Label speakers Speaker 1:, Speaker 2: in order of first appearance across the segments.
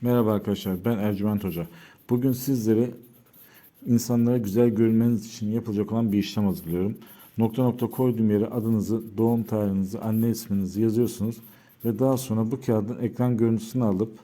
Speaker 1: Merhaba arkadaşlar ben Ercüment Hoca. Bugün sizlere insanlara güzel görünmeniz için yapılacak olan bir işlem hazırlıyorum. Nokta nokta koyduğum yere adınızı, doğum tarihinizi, anne isminizi yazıyorsunuz ve daha sonra bu kağıdın ekran görüntüsünü alıp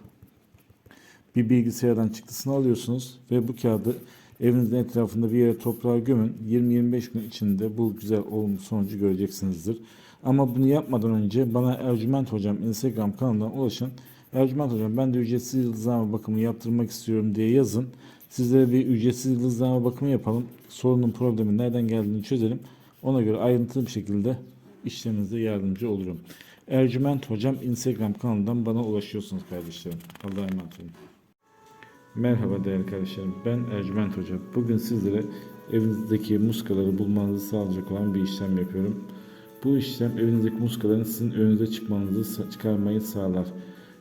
Speaker 1: bir bilgisayardan çıktısını alıyorsunuz ve bu kağıdı evinizin etrafında bir yere toprağa gömün. 20-25 gün içinde bu güzel olumlu sonucu göreceksinizdir. Ama bunu yapmadan önce bana Ercüment Hocam Instagram kanalından ulaşın. Ercüment Hocam ben de ücretsiz yıldızlama bakımı yaptırmak istiyorum diye yazın. Sizlere bir ücretsiz yıldızlama bakımı yapalım. Sorunun problemin nereden geldiğini çözelim. Ona göre ayrıntılı bir şekilde işleminize yardımcı olurum. Ercüment Hocam Instagram kanalından bana ulaşıyorsunuz kardeşlerim. Allah'a emanet olun. Merhaba değerli kardeşlerim. Ben Ercüment Hoca. Bugün sizlere evinizdeki muskaları bulmanızı sağlayacak olan bir işlem yapıyorum. Bu işlem evinizdeki muskaların sizin önünüze çıkmanızı çıkarmayı sağlar.